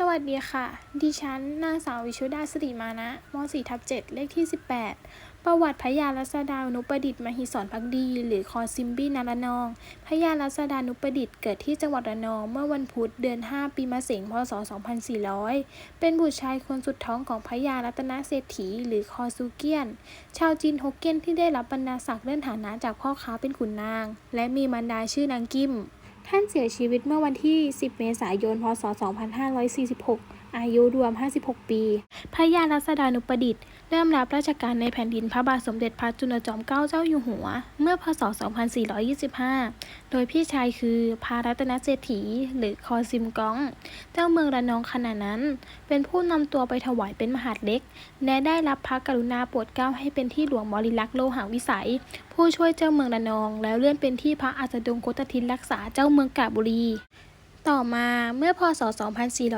สวัสดีค่ะ ดิฉัน นางสาววิชุดาสิริมานะม .4 ทับ7เลขที่ 18 ประวัติพระยารัศดานุประดิษฐ์มหิศรพักดี หรือคอซิมบี้นาระนองพระยารัศดานุประดิษฐ์เกิดที่จังหวัดระนองเมื่อวันพุธเดือน 5 ปีมะเสงพศ 2400 เป็นบุตรชายคนสุดท้องของพระยารัตนเศรษฐี หรือคอซูเกียน ชาวจีนฮกเกี้ยนที่ได้รับบรรดาศักดิ์เลื่อนฐานะจากพ่อค้าเป็นขุนนาง และมีมารดาชื่อนางกิม ท่านเสียชีวิตเมื่อวันที่ 10 เมษายน พศ 2546 อายุรวม 56 ปี พระยาลัษดานุประดิษฐ์ เริ่มรับราชการในแผ่นดินพระบาทสมเด็จพระจุลจอมเกล้าเจ้าอยู่หัว เมื่อพศ 2425 โดยพี่ชายคือพระรัตนเศรษฐีหรือคอซิมก้อง เจ้าเมืองระนองขณะนั้น เป็นผู้นำตัวไปถวายเป็นมหาดเล็ก และได้รับพระกรุณาโปรดเกล้าให้เป็นที่หลวงบริลักษ์โลหะวิสัย ผู้ช่วยเจ้าเมืองระนอง แล้วเลื่อนเป็นที่พระอัสดงโคตทินรักษาเจ้าเมืองกาบุรี ต่อมาเมื่อพศ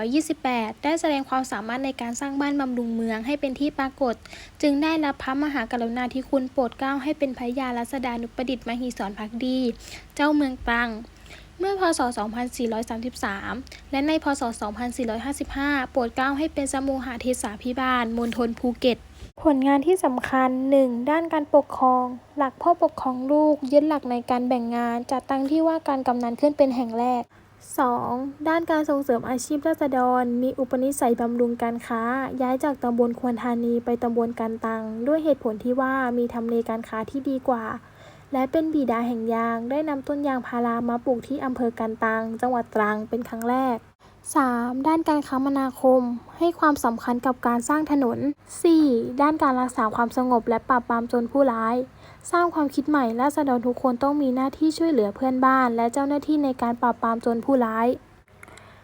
2428 ได้แสดงความสามารถในการสร้างบ้านบำรุงเมืองให้เป็นที่ปรากฏ จึงได้รับพระมหากรุณาธิคุณโปรดเกล้าให้เป็นพระยารัศดานุประดิษฐ์มหิศรพักดี เจ้าเมืองตรังเมื่อพศ 2433 และในพศ 2455 โปรดเกล้าให้เป็นสมุหเทศาพิบาลมณฑลภูเก็ต ผลงานที่สำคัญ 1. ด้านการปกครอง หลักพ่อปกครองลูกยึดหลักในการแบ่งงานจัดตั้งที่ว่าการกำนันขึ้นเป็นแห่งแรก 2. ด้านการส่งเสริมอาชีพราษฎร มีอุปนิสัยบำรุงการค้า ย้ายจากตำบลควรธานีไปตำบลกันตัง ด้วยเหตุผลที่ว่ามีทำเลการค้าที่ดีกว่า และเป็นบิดาแห่งยาง ได้นำต้นยางพารามาปลูกที่อำเภอกันตัง จังหวัดตรังเป็นครั้งแรก 3. ด้านการคมนาคม ให้ความสำคัญกับการสร้างถนน 4. ด้านการรักษาความสงบและปราบปรามโจรผู้ร้าย สร้างความคิดใหม่ราษฎรทุกคนต้องมีหน้าที่ช่วยเหลือเพื่อนบ้าน และเจ้าหน้าที่ในการปราบปรามโจรผู้ร้าย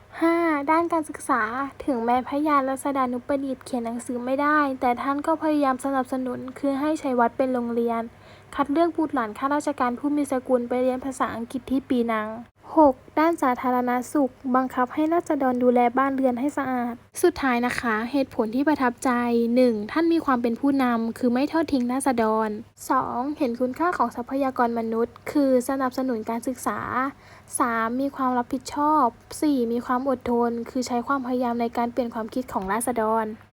5. ด้านการศึกษา ถึงแม้พยารัศดานุประดิษฐ์เขียนหนังสือไม่ได้ แต่ท่านก็พยายามสนับสนุน คือให้ใช้วัดเป็นโรงเรียน คัดเลือกบุตรหลานข้าราชการผู้มีสกุลไปเรียนภาษาอังกฤษที่ปีนัง 6. ด้านสาธารณสุข บังคับให้ราษฎรดูแลบ้านเรือนให้สะอาด สุดท้ายนะคะ เหตุผลที่ประทับใจ 1. ท่านมีความเป็นผู้นำคือไม่ทอดทิ้งราษฎร 2. เห็นคุณค่าของทรัพยากรมนุษย์ คือสนับสนุนการศึกษา 3. มีความรับผิดชอบ 4. มีความอดทน คือใช้ความพยายามในการเปลี่ยนความคิดของราษฎร